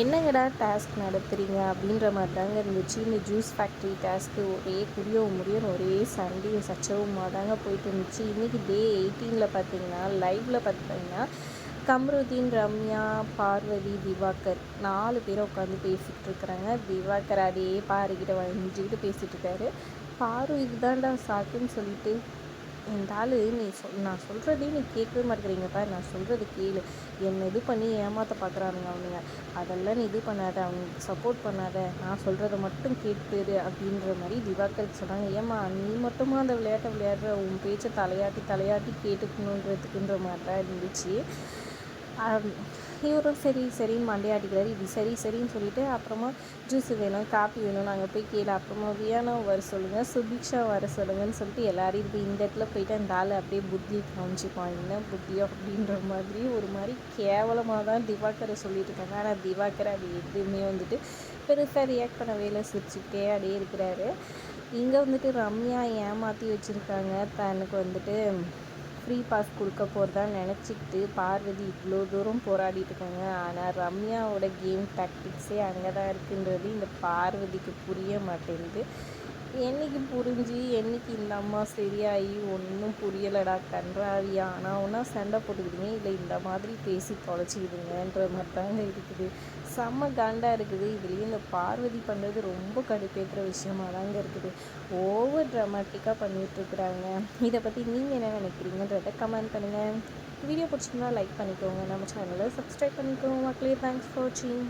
என்னங்கடா டாஸ்க் நடத்துகிறீங்க அப்படின்ற மாதிரி தாங்க இருந்துச்சு. இந்த ஜூஸ் ஃபேக்ட்ரி டாஸ்க்கு ஒரே குடியவும் முடியும் ஒரே சண்டையும் சச்சவுமாக தாங்க போயிட்டு இருந்துச்சு. இன்றைக்கி டே எயிட்டீனில் பார்த்தீங்கன்னா லைவில் பார்த்தீங்கன்னா கம்ருதீன் ரம்யா பார்வதி திவாகர் நாலு பேரை உட்காந்து பேசிகிட்டு இருக்கிறாங்க. திவாகர் அதே பாருக்கிட்ட வஞ்சிக்கிட்டு பேசிகிட்டு இருக்காரு. பாரு இதுதான்டா சாக்குன்னு சொல்லிட்டு இந்த ஆள் நீ சொல் நான் சொல்கிறதே நீ கேட்கவே மாட்டேங்கிறீங்கப்பா நான் சொல்கிறது கேளு. என்னை இது பண்ணி ஏமாற்ற பார்க்குறானுங்க அவனுங்க. அதெல்லாம் நீ இது பண்ணாத. அவனுக்கு சப்போர்ட் பண்ணாத. நான் சொல்கிறத மட்டும் கேட்டுரு அப்படின்ற மாதிரி திவாகர் சொன்னாங்க. ஏமா நீ மட்டுமா அந்த விளையாட்டை விளையாடுற? உன் பேச்சை தலையாட்டி தலையாட்டி கேட்டுக்கணுன்றதுக்குன்ற மாதிரி தான் இருந்துச்சு. இவரும் சரி சரி மண்டையாடிக்கிறார் இது சரி சரின்னு சொல்லிட்டு அப்புறமா ஜூஸ் வேணும் காப்பி வேணும் நாங்கள் போய் கீழே அப்புறமா வியானா வர சொல்லுங்கள் சுபிக்ஷா வர சொல்லுங்கன்னு சொல்லிட்டு எல்லாரையும் இப்போ இந்த இடத்துல போயிட்டு அந்த ஆள் அப்படியே புத்தி காமிச்சிப்பான் என்ன புத்தியோ அப்படின்ற மாதிரி ஒரு மாதிரி கேவலமாக தான் திவாகரை சொல்லிட்டு இருக்காங்க. ஆனால் திவாகர் அது எதுவுமே வந்துட்டு பெருசாக ரியாக்ட் பண்ணவே இல்லை சிரிச்சுக்கிட்டே அப்படியே இருக்கிறாரு. இங்கே வந்துட்டு ரம்யா ஏமாற்றி வச்சுருக்காங்க. தனக்கு வந்துட்டு ஃப்ரீ பாஸ் கொடுக்க போகிறதா நினச்சிக்கிட்டு பார்வதி இவ்வளோ தூரம் போராடிட்டு இருக்காங்க. ஆனால் ரம்யாவோட கேம் டாக்டிக்ஸே அங்கே தான் இருக்குன்றது இந்த பார்வதிக்கு புரிய மாட்டேங்குது. என்றைக்கு புரிஞ்சு என்றைக்கு இந்த அம்மா சரியாகி ஒன்றும் புரியலடா கன்றாவியா ஆனால் ஒன்றா சண்டை போட்டுக்கிதுங்க இல்லை இந்த மாதிரி பேசி தொலைச்சிக்கிதுங்கன்ற மாதிரி தாங்க இருக்குது. செம்ம காண்டாக இருக்குது. இதுலேயும் இந்த பார்வதி பண்ணுறது ரொம்ப கடுப்பேற்றுற விஷயமா தாங்க இருக்குது ஓவர் ட்ராமாட்டிக்காக பண்ணிகிட்ருக்குறாங்க இதை பற்றி நீங்கள் என்ன நினைக்கிறீங்கன்றத கமெண்ட் பண்ணுங்கள் வீடியோ பிடிச்சிங்கன்னா லைக் பண்ணிக்கோங்க. நம்ம சேனலை சப்ஸ்கிரைப் பண்ணிக்கோங்க. மக்களே தேங்க்ஸ் ஃபார் வாட்சிங்